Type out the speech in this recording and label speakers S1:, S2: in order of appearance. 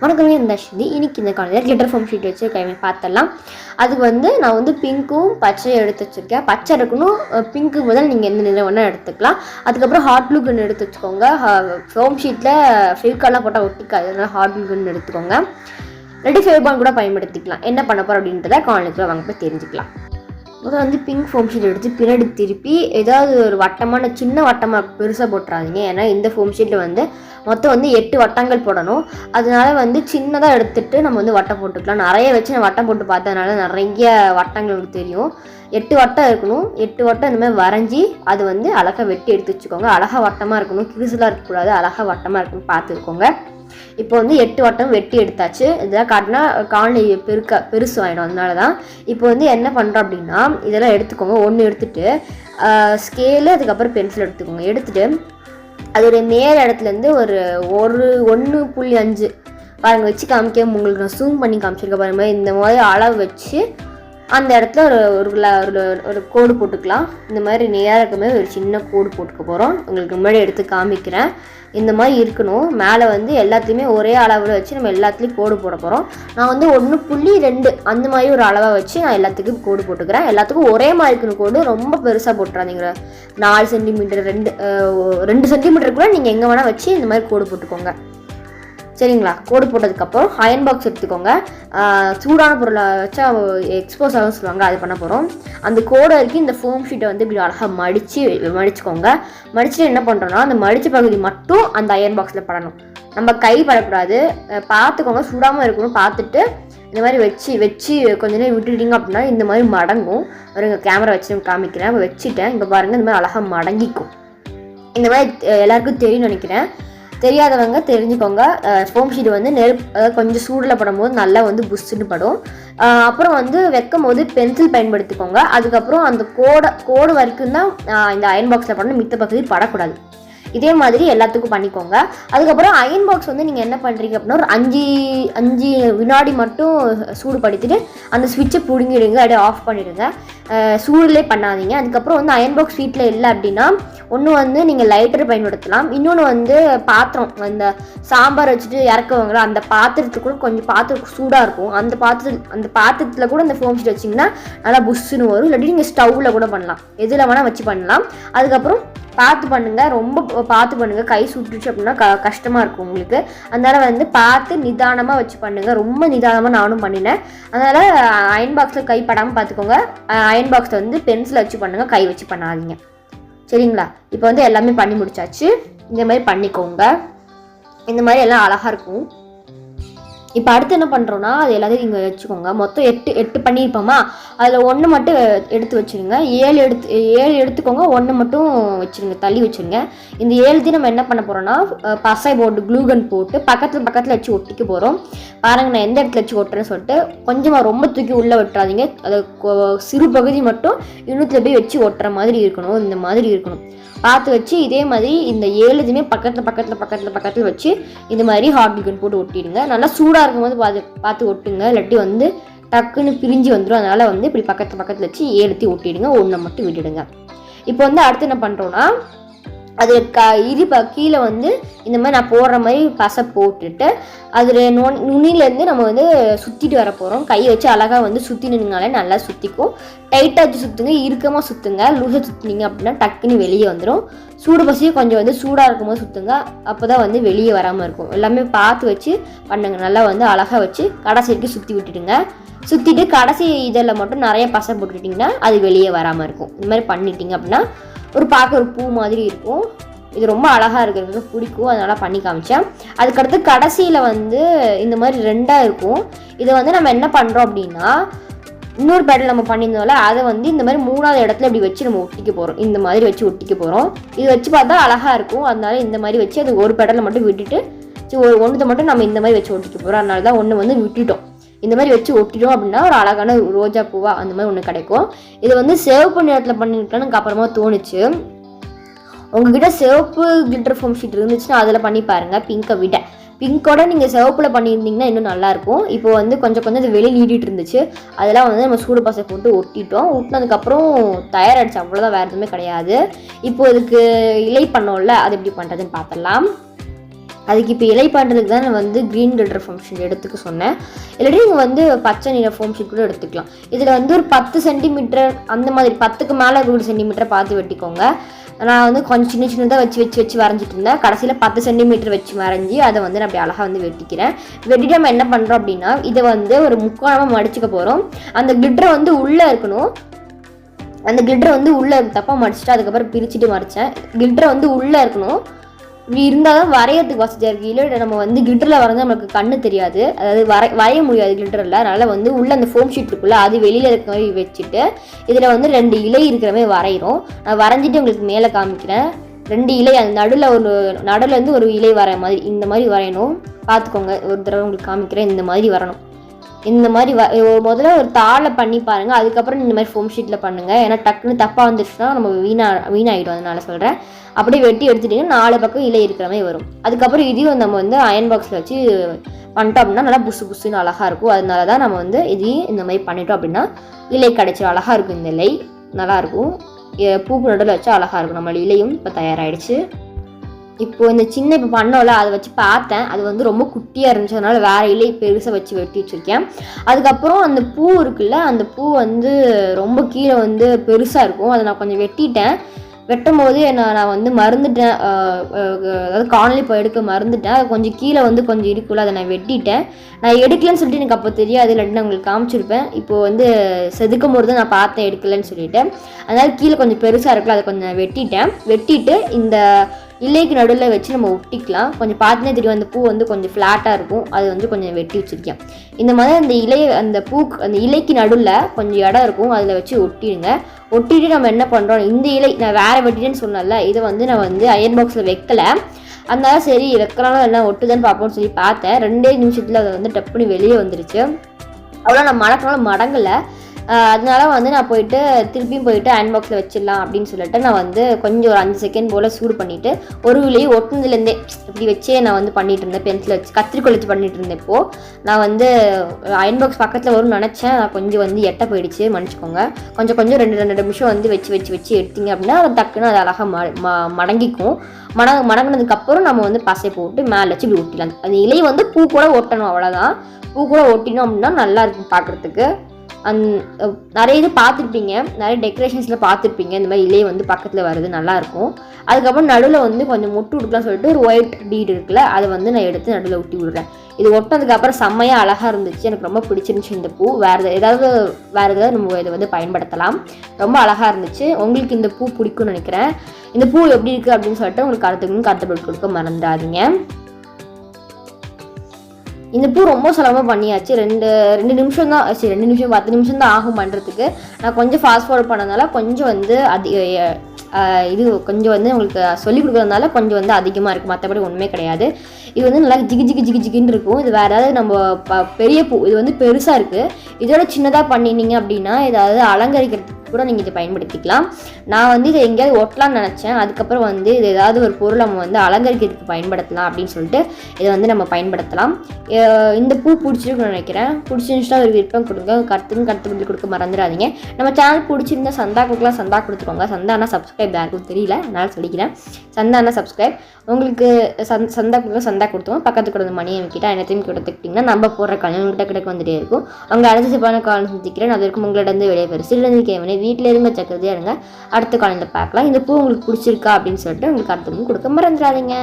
S1: வணக்கம் இந்த ஸ்ருதி இன்னைக்கு இந்த காலையில் லெட்டர் ஃபோம் ஷீட் வச்சு பார்த்துடலாம் பார்த்தலாம் அதுக்கு வந்து நான் வந்து பிங்க்கும் பச்சையும் எடுத்து வச்சுருக்கேன். பச்சை இருக்கணும் பிங்க்கு முதல் நீங்கள் எந்த நிறம் வேணால் எடுத்துக்கலாம். அதுக்கப்புறம் ஹாட் ப்ளூ கன் எடுத்து வச்சுக்கோங்க. ஃபோம் ஷீட்டில் ஃபெவிகால்லாம் போட்டால் ஒட்டிக்காது. அதனால் ஹாட் ப்ளூ கன் எடுத்துக்கோங்க. ரெடி ஃபேவ்பான் கூட பயன்படுத்திக்கலாம். என்ன பண்ண போகிறோம் அப்படின்றத காலேஜில் வாங்க போய் தெரிஞ்சுக்கலாம். அதை வந்து பிங்க் ஃபோம் ஷீட் எடுத்து பின்னாடி திருப்பி ஏதாவது ஒரு வட்டமான சின்ன வட்டமாக பெருசாக போட்டுறாதீங்க. ஏன்னா இந்த ஃபோம் ஷீட்டில் வந்து மொத்தம் வந்து எட்டு வட்டங்கள் போடணும். அதனால வந்து சின்னதாக எடுத்துட்டு நம்ம வந்து வட்டம் போட்டுக்கலாம். நிறைய வச்சு நான் வட்டம் போட்டு பார்த்ததுனால நிறைய வட்டங்கள் உங்களுக்கு தெரியும். எட்டு வட்டம் இருக்கணும். எட்டு வட்டம் இந்த மாதிரி வரைஞ்சி அது வந்து அழகாக வெட்டி எடுத்து வச்சுக்கோங்க. அழகாக வட்டமாக இருக்கணும். கிரிசலாக இருக்கக்கூடாது. அழகாக வட்டமாக இருக்கணும் பார்த்துக்கோங்க. இப்போ வந்து எட்டு வட்டம் வெட்டி எடுத்தாச்சு. இதெல்லாம் காட்டினா காலனி பெருக்க பெருசு ஆகிடும் அதனால தான் இப்போ வந்து என்ன பண்ணுறோம் அப்படின்னா இதெல்லாம் எடுத்துக்கோங்க. ஒன்று எடுத்துட்டு ஸ்கேலு அதுக்கப்புறம் பென்சில் எடுத்துக்கோங்க. எடுத்துட்டு அதோடைய மேல் இடத்துலேருந்து ஒரு ஒரு ஒன்று புள்ளி அஞ்சு. பாருங்க வச்சு காமிக்க உங்களுக்கு நான் ஜூம் பண்ணி காமிச்சிருக்கேன் பாருங்க. இந்த மாதிரி அளவு வச்சு அந்த இடத்துல ஒரு ஒரு ஒரு கோடு போட்டுக்கலாம். இந்த மாதிரி நேராக இருக்க மாதிரி ஒரு சின்ன கோடு போட்டுக்க போகிறோம் உங்களுக்கு முன்னாடி எடுத்து காமிக்கிறேன். இந்த மாதிரி இருக்கணும். மேலே வந்து எல்லாத்தையுமே ஒரே அளவில் வச்சு நம்ம எல்லாத்துலேயும் கோடு போட போகிறோம் நான் வந்து ஒன்று புள்ளி ரெண்டு அந்த மாதிரி ஒரு அளவாக வச்சு நான் எல்லாத்துக்கும் கோடு போட்டுக்கிறேன். எல்லாத்துக்கும் ஒரே மாதிரி இருக்கணும் கோடு. ரொம்ப பெருசாக போட்டுறாதீங்க. நாலு சென்டிமீட்டர் ரெண்டு ரெண்டு சென்டிமீட்டர் கூட நீங்கள் எங்கே வேணால் வச்சு இந்த மாதிரி கோடு போட்டுக்கோங்க. சரிங்களா? கோடு போட்டதுக்கப்புறம் அயன் பாக்ஸ் எடுத்துக்கோங்க. சூடான பொருளை வச்சா எக்ஸ்போஸ் ஆகும் சொல்லுவாங்க அது பண்ண போகிறோம் அந்த கோடை வரைக்கும் இந்த ஃபோம் ஷீட்டை வந்து இப்படி அழகாக மடித்து மடிச்சுக்கோங்க. மடிச்சுட்டு என்ன பண்ணுறோன்னா அந்த மடித்த பகுதி மட்டும் அந்த அயன் பாக்ஸில் படணும். நம்ம கை படக்கூடாது. பார்த்துக்கோங்க சூடாமல் இருக்கணும். பார்த்துட்டு இந்த மாதிரி வச்சு வச்சு கொஞ்ச நேரம் விட்டுட்டீங்க அப்படின்னா இந்த மாதிரி மடங்கும். ஒரு கேமரா வச்சு காமிக்கிறேன். இப்போ வச்சுட்டேன். இங்கே பாருங்கள் இந்த மாதிரி அழகாக மடங்கிக்கும். இந்த மாதிரி எல்லாருக்கும் தெரியும் நினைக்கிறேன். தெரியாதவங்க தெரிஞ்சுக்கோங்க. ஃபோம் ஷீட் வந்து நெருப்பு அதாவது கொஞ்சம் சூடில் படும்போது நல்லா வந்து புஷ்ஷுன்னு படும். அப்புறம் வந்து வைக்கும் போது பென்சில் பயன்படுத்திக்கோங்க. அதுக்கப்புறம் அந்த கோடை கோடு வரைக்கும் தான் இந்த அயன் பாக்ஸில் பண்ணணும் மித்த பகுதி படக்கூடாது. இதே மாதிரி எல்லாத்துக்கும் பண்ணிக்கோங்க. அதுக்கப்புறம் அயன் பாக்ஸ் வந்து நீங்கள் என்ன பண்ணுறீங்க அப்படின்னா ஒரு அஞ்சு அஞ்சு வினாடி மட்டும் சூடு படுத்திட்டு அந்த ஸ்விட்சை பிடுங்கிடுங்க. அப்படியே ஆஃப் பண்ணிடுங்க. அஹ் சூடுலே பண்ணாதீங்க. அதுக்கப்புறம் வந்து அயன் பாக்ஸ் வீட்டில் இல்லை அப்படின்னா ஒன்று வந்து நீங்கள் லைட்டர் பயன்படுத்தலாம். இன்னொன்று வந்து பாத்திரம். அந்த சாம்பார் வச்சுட்டு இறக்குவாங்களா அந்த பாத்திரத்துக்கு கூட கொஞ்சம் பாத்திரம் சூடாக இருக்கும். அந்த பாத்திரம் அந்த பாத்திரத்தில் கூட அந்த ஃபோம் ஷீட் வச்சிங்கன்னா நல்லா புஷ்ஷுன்னு வரும். இல்லாட்டி நீங்கள் ஸ்டவ்வில் கூட பண்ணலாம். எதில் வேணால் வச்சு பண்ணலாம். அதுக்கப்புறம் பார்த்து பண்ணுங்கள் ரொம்ப பார்த்து பண்ணுங்கள் கை சுட்டுச்சு அப்படின்னா க கஷ்டமாக இருக்கும் உங்களுக்கு. அதனால் வந்து பார்த்து நிதானமாக வச்சு பண்ணுங்கள் ரொம்ப நிதானமாக நானும் பண்ணினேன். அதனால் அயன் பாக்ஸில் கை படாமல் பார்த்துக்கோங்க. அயன் பாக்ஸில் வந்து பென்சில் வச்சு பண்ணுங்கள் கை வச்சு பண்ணாதீங்க. சரிங்களா? இப்போ வந்து எல்லாமே பண்ணி முடிச்சாச்சு. இந்த மாதிரி பண்ணிக்கோங்க. இந்த மாதிரி எல்லாம் அழகாக இருக்கும். இப்போ அடுத்து என்ன பண்ணுறோன்னா அது எல்லாத்தையும் இங்கே வச்சுக்கோங்க. மொத்தம் எட்டு எட்டு பண்ணியிருப்போமா? அதில் ஒன்று மட்டும் எடுத்து வச்சுருங்க. ஏழு எடுத்து ஏழு எடுத்துக்கோங்க. ஒன்று மட்டும் வச்சுருங்க தள்ளி வச்சுருங்க. இந்த ஏழுத்தையும் நம்ம என்ன பண்ண போகிறோன்னா பசை போட்டு க்ளூகன் போட்டு பக்கத்தில் பக்கத்தில் வச்சு ஒட்டிக்க போகிறோம் பாருங்கள் நான் எந்த இடத்துல வச்சு ஒட்டுறேன்னு சொல்லிட்டு கொஞ்சமாக ரொம்ப தூக்கி உள்ளே விட்டுறாதீங்க. அது சிறு பகுதி மட்டும் இன்னொருத்தில் போய் வச்சு ஒட்டுற மாதிரி இருக்கணும். இந்த மாதிரி இருக்கணும். பார்த்து வச்சு இதே மாதிரி இந்த ஏழுதுமே பக்கத்தில் பக்கத்தில் பக்கத்தில் பக்கத்தில் வச்சு இந்த மாதிரி ஹாட் க்ளூகன் போட்டு ஒட்டிடுங்க. நல்லா சூடாக இருக்கும்போது பார்த்து பார்த்து ஒட்டுங்க. இல்லாட்டி வந்து டக்குன்னு பிரிஞ்சு வந்துடும் அதனால் வந்து இப்படி பக்கத்து பக்கத்தில் வச்சு ஏழுத்தி ஒட்டிடுங்க. ஒன்றை மட்டும் விட்டுடுங்க. இப்போ வந்து அடுத்து என்ன பண்ணுறோன்னா அது க இரு ப கீழே வந்து இந்த மாதிரி நான் போடுற மாதிரி பசை போட்டுட்டு அதில் நொ நுனிலேருந்து நம்ம வந்து சுற்றிட்டு வர போகிறோம் கையை வச்சு அழகாக வந்து சுற்றி நின்னாலே நல்லா சுற்றிக்கும் டைட்டாக வச்சு சுற்றுங்க இறுக்கமாக சுற்றுங்க லூசாக சுற்றுனீங்க அப்படின்னா டக்குன்னு வெளியே வந்துடும் சூடு பசியும் கொஞ்சம் வந்து சூடாக இருக்கும்போது சுற்றுங்க அப்போ தான் வந்து வெளியே வராமல் இருக்கும். எல்லாமே பார்த்து வச்சு பண்ணுங்க. நல்லா வந்து அழகாக வச்சு கடைசி வரைக்கும் சுற்றி விட்டுடுங்க. சுற்றிட்டு கடைசி இதில் மட்டும் நிறைய பசை போட்டுட்டிங்கன்னா அது வெளியே வராமல் இருக்கும். இந்த மாதிரி பண்ணிட்டீங்க அப்படின்னா ஒரு பார்க்க ஒரு பூ மாதிரி இருக்கும். இது ரொம்ப அழகாக இருக்கிறது பிடிக்கும். அதனால் பண்ணி காமிச்சேன். அதுக்கடுத்து கடைசியில் வந்து இந்த மாதிரி ரெண்டாக இருக்கும். இதை வந்து நம்ம என்ன பண்ணுறோம் அப்படின்னா இன்னொரு பேட்டில் நம்ம பண்ணியிருந்தோம்ல அதை வந்து இந்த மாதிரி மூணாவது இடத்துல இப்படி வச்சு நம்ம ஒட்டிக்க போகிறோம் இந்த மாதிரி வச்சு ஒட்டிக்க போகிறோம் இது வச்சு பார்த்தா அழகாக இருக்கும். அதனால இந்த மாதிரி வச்சு அது ஒரு பேட்டலில் மட்டும் விட்டுட்டு சரி ஒரு ஒன்றத்தை மட்டும் நம்ம இந்த மாதிரி வச்சு ஒட்டிக்க போகிறோம் அதனால தான் ஒன்று வந்து விட்டுட்டோம். இந்த மாதிரி வச்சு ஒட்டிடும் அப்படின்னா ஒரு அழகான ரோஜா பூவா அந்த மாதிரி ஒன்று கிடைக்கும். இது வந்து சிவப்பு நிறத்தில் பண்ணிருக்கேன்னு எனக்கு அப்புறமா தோணுச்சு. உங்ககிட்ட சிவப்பு கிளிட்டர் ஃபோம் ஷீட் இருந்துச்சுன்னா அதில் பண்ணி பாருங்கள் பிங்கை விட. பிங்கோட நீங்கள் சிவப்பில் பண்ணியிருந்தீங்கன்னா இன்னும் நல்லாயிருக்கும் இப்போ வந்து கொஞ்சம் கொஞ்சம் அது வெளியே நீடிட்டு இருந்துச்சு. அதெல்லாம் வந்து நம்ம சூடு பசை போட்டு ஒட்டிட்டோம். ஒட்டினதுக்கப்புறம் தயாராகிடுச்சு அவ்வளோதான் வேறு எதுவுமே கிடையாது. இப்போ இதுக்கு இலை பண்ணோம்ல அது எப்படி பண்ணுறதுன்னு பார்த்துடலாம் அதுக்கு இப்போ இலை பண்ணுறதுக்கு தான் நான் வந்து க்ரீன் கலர் ஃபோம் ஷீட் எடுத்துக்க சொன்னேன். இல்லாட்டி நீங்கள் வந்து பச்சை நிற ஃபோம் ஷீட் கூட எடுத்துக்கலாம். இதில் வந்து ஒரு பத்து சென்டிமீட்டர் அந்த மாதிரி பத்துக்கு மேலே ஒரு சென்டிமீட்டரை பார்த்து வெட்டிக்கோங்க. நான் வந்து கொஞ்சம் சின்ன சின்னதாக வச்சு வச்சு வச்சு வரைஞ்சிட்டு இருந்தேன். கடைசியில் பத்து சென்டிமீட்டர் வச்சு வரைஞ்சி அதை வந்து நான் அப்படி அழகாக வந்து வெட்டிக்கிறேன். வெட்டிட்டு நம்ம என்ன பண்ணுறோம் அப்படின்னா இதை வந்து ஒரு முக்கோணமாக மடிச்சுக்க போகிறோம் அந்த கிளிட்டரை வந்து உள்ளே இருக்கணும். அந்த கிளிட்டரை வந்து உள்ளே தப்பாக மடிச்சுட்டு அதுக்கப்புறம் பிரிச்சுட்டு மடித்தேன் கிளிட்டரை வந்து உள்ளே இருக்கணும். இப்படி இருந்தால் தான் வரையறதுக்கு வசதியாக இருக்குது இல்லை நம்ம வந்து கிளிட்டரில் வரைஞ்சால் நம்மளுக்கு கண்ணு தெரியாது. அதாவது வரை வரைய முடியாது கிளிட்டரில் அதனால் வந்து உள்ளே அந்த ஃபோம் ஷீட் இருக்குல்ல அது வெளியில் இருக்க மாதிரி வச்சுட்டு இதில் வந்து ரெண்டு இலை இருக்கிற மாதிரி வரைகிறோம் நான் வரைஞ்சிட்டு உங்களுக்கு மேலே காமிக்கிறேன். ரெண்டு இலை அந்த நடுவில் ஒரு நடுவில் இருந்து ஒரு இலை வர மாதிரி இந்த மாதிரி வரையணும். பார்த்துக்கோங்க ஒரு தடவை உங்களுக்கு காமிக்கிறேன். இந்த மாதிரி வரணும். இந்த மாதிரி வ முதல்ல ஒரு தாளை பண்ணி பாருங்கள் அதுக்கப்புறம் இந்த மாதிரி ஃபோம் ஷீட்டில் பண்ணுங்கள் ஏன்னா டக்குன்னு தப்பாக வந்துருச்சுன்னா நம்ம வீணா வீணாகிடும் அதனால் சொல்கிறேன் அப்படியே வெட்டி எடுத்துட்டிங்கன்னா நாலு பக்கம் இலை இருக்கிற மாதிரி வரும். அதுக்கப்புறம் இதையும் நம்ம வந்து அயன் பாக்ஸில் வச்சு பண்ணிட்டோம் அப்படின்னா நல்லா புசு புசுன்னு அழகாக இருக்கும். அதனால தான் நம்ம வந்து இதையும் இந்த மாதிரி பண்ணிட்டோம் அப்படின்னா இலை கிடைச்சி அழகாக இருக்கும். இந்த இலை நல்லாயிருக்கும் பூக்கு நடுவில் வச்சா அழகாக இருக்கும். நம்ம இலையும் இப்போ தயாராகிடுச்சு இப்போது இந்த சின்ன இப்போ பண்ணோம்ல அதை வச்சு பார்த்தேன். அது வந்து ரொம்ப குட்டியாக இருந்துச்சு அதனால் வேற இலை பெருசாக வச்சு வெட்டி வச்சுருக்கேன். அதுக்கப்புறம் அந்த பூ இருக்குல்ல அந்த பூ வந்து ரொம்ப கீழே வந்து பெருசாக இருக்கும். அதை நான் கொஞ்சம் வெட்டிட்டேன். வெட்டும் போது நான் நான் வந்து மறந்துட்டேன். அதாவது காணொலி இப்போ எடுக்க மறந்துட்டேன். அது கொஞ்சம் கீழே வந்து கொஞ்சம் இருக்குல்ல அதை நான் வெட்டிட்டேன். நான் எடுக்கலன்னு சொல்லிட்டு எனக்கு அப்போ தெரியாது. இல்லாட்டி நான் உங்களுக்கு காமிச்சிருப்பேன். இப்போது வந்து செதுக்கும் போது தான் நான் பார்த்தேன் எடுக்கலன்னு சொல்லிட்டு. அதனால் கீழே கொஞ்சம் பெருசாக இருக்குல்ல அதை கொஞ்சம் வெட்டிட்டேன். வெட்டிட்டு இந்த இலைக்கு நடுவில் வச்சு நம்ம ஒட்டிக்கலாம். கொஞ்சம் பார்த்தனே தெரியும் அந்த பூ வந்து கொஞ்சம் ஃப்ளாட்டாக இருக்கும். அது வந்து கொஞ்சம் வெட்டி வச்சுருக்கேன். இந்த மாதிரி அந்த இலை அந்த பூ அந்த இலைக்கு நடுவில் கொஞ்சம் இடம் இருக்கும். அதில் வச்சு ஒட்டிடுங்க. ஒட்டிட்டு நம்ம என்ன பண்ணுறோம் இந்த இலை நான் வேறு வெட்டிட்டேன்னு சொன்னேன்ல இதை வந்து நான் வந்து அயன் பாக்ஸில் வைக்கல. அதனால சரி வைக்கலாம் என்ன ஒட்டுதான்னு பார்ப்போம்னு சொல்லி பார்த்தேன். ரெண்டே நிமிஷத்தில் அதை வந்து டப்புன்னு வெளியே வந்துருச்சு. அவ்வளோ நான் மடக்கினாலும் மடங்கலை. அதனால வந்து நான் போயிட்டு திருப்பியும் போயிட்டு அயன் பாக்ஸில் வச்சிடலாம் அப்படின்னு சொல்லிட்டு நான் வந்து கொஞ்சம் ஒரு அஞ்சு செகண்ட் போல் சூடு பண்ணிவிட்டு ஒரு விலையை ஒட்டுனதுலேருந்தே இப்படி வச்சே நான் வந்து பண்ணிகிட்டு இருந்தேன் பென்சில் வச்சு கத்திரிக்கோல் வச்சு பண்ணிட்டு இருந்தேன் இப்போது நான் வந்து அயன் பாக்ஸ் பக்கத்தில் வரும்னு நினச்சேன் நான் கொஞ்சம் வந்து எட்ட போயிடுச்சு மன்னிச்சுக்கோங்க. கொஞ்சம் கொஞ்சம் ரெண்டு ரெண்டு நிமிஷம் வந்து வச்சு வச்சு வச்சு எடுத்தீங்க அப்படின்னா அது டக்குன்னு அது அழகாக ம ம- மடங்கிக்கும். மட மடங்கினதுக்கப்புறம் நம்ம வந்து பசை போட்டு மேலே வச்சு இப்படி ஒட்டிடலாம் அந்த இலை வந்து பூ கூட ஒட்டணும் அவ்வளோதான் பூ கூட ஒட்டினோம் அப்படின்னா நல்லா இருக்கும் பார்க்குறதுக்கு அந் நிறைய இது பார்த்துருப்பீங்க. நிறைய டெக்கரேஷன்ஸில் பார்த்துருப்பீங்க. இந்த மாதிரி இலையை வந்து பக்கத்தில் வருது நல்லாயிருக்கும். அதுக்கப்புறம் நடுவில் வந்து கொஞ்சம் முட்டு விடுக்கலாம் சொல்லிட்டு ஒரு ஒயிட் பீட் இருக்குல்ல அதை வந்து நான் எடுத்து நடுவில் ஒட்டி விடுறேன். இது ஒட்டினதுக்கப்புறம் செம்மையாக அழகாக இருந்துச்சு. எனக்கு ரொம்ப பிடிச்சிருந்துச்சு இந்த பூ. வேறு ஏதாவது வேறு ஏதாவது நம்ம இதை வந்து பயன்படுத்தலாம். ரொம்ப அழகாக இருந்துச்சு. உங்களுக்கு இந்த பூ பிடிக்கும்னு நினைக்கிறேன். இந்த பூ எப்படி இருக்குது அப்படின்னு சொல்லிட்டு உங்களுக்கு கருத்துக்கு கருத்து பதில் கொடுக்க மறந்துடாதீங்க இந்த பூ ரொம்ப சுலபமாக பண்ணியாச்சு. ரெண்டு ரெண்டு நிமிஷம் தான் சரி ரெண்டு நிமிஷம் பத்து நிமிஷம் தான் ஆகும் பண்ணுறதுக்கு நான் கொஞ்சம் ஃபாஸ்ட் ஃபார்வர்ட் பண்ணதுனால கொஞ்சம் வந்து அதிக இது கொஞ்சம் வந்து உங்களுக்கு சொல்லிக் கொடுக்குறதுனால கொஞ்சம் வந்து அதிகமாக இருக்குது மற்றபடி ஒன்றுமே கிடையாது. இது வந்து நல்லா ஜிகி ஜிகி ஜிகி ஜிகின்னு இருக்கும். இது வேறு ஏதாவது நம்ம ப பெரிய பூ இது வந்து பெருசாக இருக்குது இதோட சின்னதாக பண்ணினீங்க அப்படின்னா ஏதாவது அலங்கரிக்கிறதுக்கு கூட நீங்கள் இதை பயன்படுத்திக்கலாம். நான் வந்து இதை எங்கேயாவது ஒட்டலாம்னு நினச்சேன். அதுக்கப்புறம் வந்து இது ஏதாவது ஒரு பொருள் நம்ம வந்து அலங்கரிக்கிறதுக்கு பயன்படுத்தலாம் அப்படின்னு சொல்லிட்டு இதை வந்து நம்ம பயன்படுத்தலாம். இந்த பூ பிடிச்சிருக்குன்னு நினைக்கிறேன். பிடிச்சிருந்துச்சுன்னா ஒரு விருப்பம் கொடுங்க. கருத்துக்கும் கருத்து பதில் கொடுக்க மறந்துடாதீங்க. நம்ம சேனல் பிடிச்சிருந்தா சந்தா கொடுக்கலாம் சந்தா கொடுத்துக்கோங்க. சந்தானா சப்ஸ்கிரைப் யாருக்கும் தெரியல. அதனால சொல்லிக்கிறேன். சந்தானா சப்ஸ்கிரைப் உங்களுக்கு சந் சந்தா கொடுக்க சந்தா கொடுத்தோம் பக்கத்து கூட மணி கிட்ட என்னத்தையும் கொடுத்துக்கிட்டிங்கன்னா நம்ம போடுற கல்யாணம் கிட்ட கிட்ட வந்துட்டே இருக்கும். அவங்க அடுத்த சிப்பான காலம் சந்திக்கிறேன் அது உங்களிடம் வெளியே சிறிலிருந்து கேவனே வீட்டில் இருங்க ஜக்கிரதையாக இருங்க. அடுத்த காலையில் பார்க்கலாம். இந்த பூ உங்களுக்கு பிடிச்சிருக்கா அப்படின்னு சொல்லிட்டு உங்களுக்கு அடுத்த கொடுக்க மறந்துடாதீங்க.